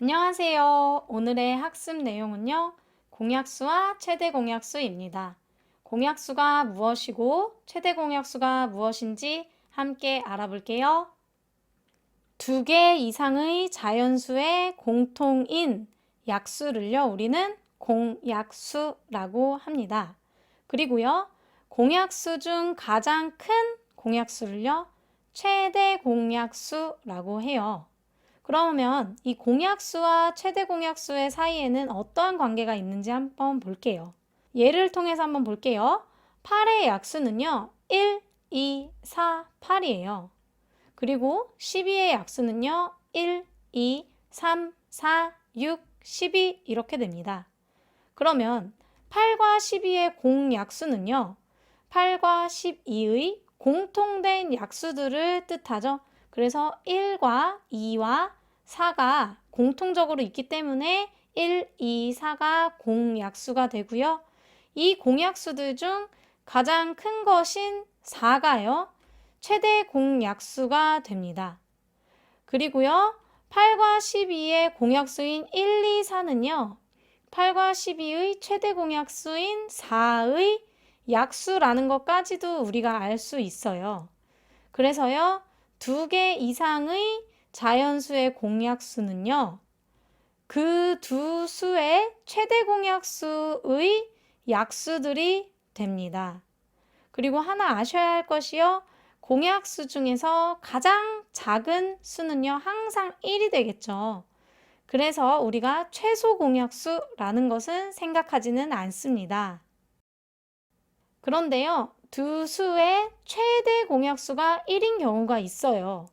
안녕하세요. 오늘의 학습 내용은요. 공약수와 최대 공약수입니다. 공약수가 무엇이고 최대 공약수가 무엇인지 함께 알아볼게요. 두 개 이상의 자연수의 공통인 약수를요. 우리는 공약수라고 합니다. 그리고요. 공약수 중 가장 큰 공약수를요. 최대 공약수라고 해요. 그러면 이 공약수와 최대 공약수의 사이에는 어떠한 관계가 있는지 한번 볼게요. 예를 통해서 한번 볼게요. 8의 약수는요. 1, 2, 4, 8이에요. 그리고 12의 약수는요. 1, 2, 3, 4, 6, 12 이렇게 됩니다. 그러면 8과 12의 공약수는요. 8과 12의 공통된 약수들을 뜻하죠. 그래서 1과 2와 4가 공통적으로 있기 때문에 1, 2, 4가 공약수가 되고요. 이 공약수들 중 가장 큰 것인 4가요. 최대 공약수가 됩니다. 그리고요. 8과 12의 공약수인 1, 2, 4는요. 8과 12의 최대 공약수인 4의 약수라는 것까지도 우리가 알 수 있어요. 그래서요. 두 개 이상의 자연수의 공약수는요. 그 두 수의 최대 공약수의 약수들이 됩니다. 그리고 하나 아셔야 할 것이요. 공약수 중에서 가장 작은 수는요. 항상 1이 되겠죠. 그래서 우리가 최소 공약수라는 것은 생각하지는 않습니다. 그런데요. 두 수의 최대 공약수가 1인 경우가 있어요.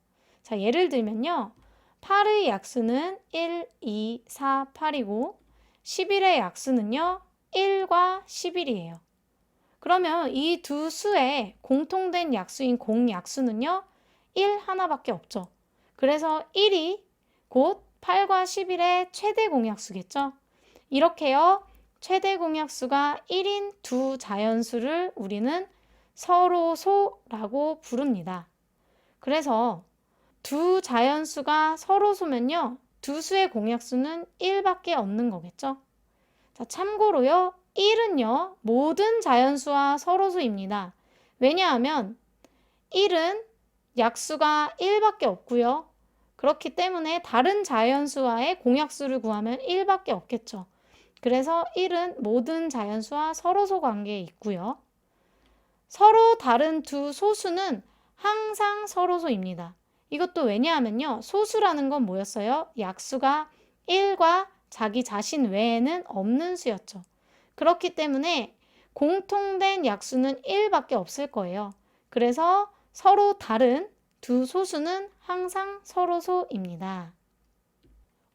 자, 예를 들면요. 8의 약수는 1, 2, 4, 8이고 11의 약수는요. 1과 11이에요. 그러면 이 두 수의 공통된 약수인 공약수는요. 1 하나밖에 없죠. 그래서 1이 곧 8과 11의 최대 공약수겠죠. 이렇게요. 최대 공약수가 1인 두 자연수를 우리는 서로소라고 부릅니다. 그래서 두 자연수가 서로소면요. 두 수의 공약수는 1밖에 없는 거겠죠. 자, 참고로요. 1은요. 모든 자연수와 서로소입니다. 왜냐하면 1은 약수가 1밖에 없고요. 그렇기 때문에 다른 자연수와의 공약수를 구하면 1밖에 없겠죠. 그래서 1은 모든 자연수와 서로소 관계에 있고요. 서로 다른 두 소수는 항상 서로소입니다. 이것도 왜냐하면요. 소수라는 건 뭐였어요? 약수가 1과 자기 자신 외에는 없는 수였죠. 그렇기 때문에 공통된 약수는 1밖에 없을 거예요. 그래서 서로 다른 두 소수는 항상 서로소입니다.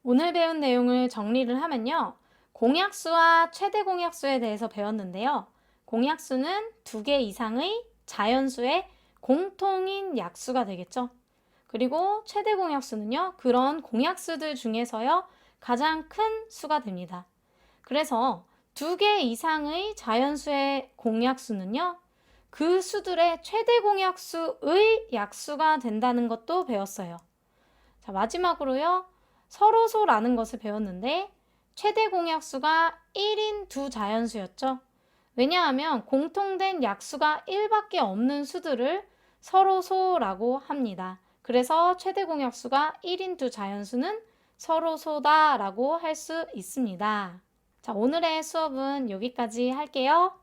오늘 배운 내용을 정리를 하면요. 공약수와 최대 공약수에 대해서 배웠는데요. 공약수는 두 개 이상의 자연수의 공통인 약수가 되겠죠. 그리고 최대 공약수는요. 그런 공약수들 중에서요. 가장 큰 수가 됩니다. 그래서 두 개 이상의 자연수의 공약수는요. 그 수들의 최대 공약수의 약수가 된다는 것도 배웠어요. 자, 마지막으로요. 서로소라는 것을 배웠는데 최대 공약수가 1인 두 자연수였죠. 왜냐하면 공통된 약수가 1밖에 없는 수들을 서로소라고 합니다. 그래서 최대 공약수가 1인 두 자연수는 서로 소다라고 할 수 있습니다. 자, 오늘의 수업은 여기까지 할게요.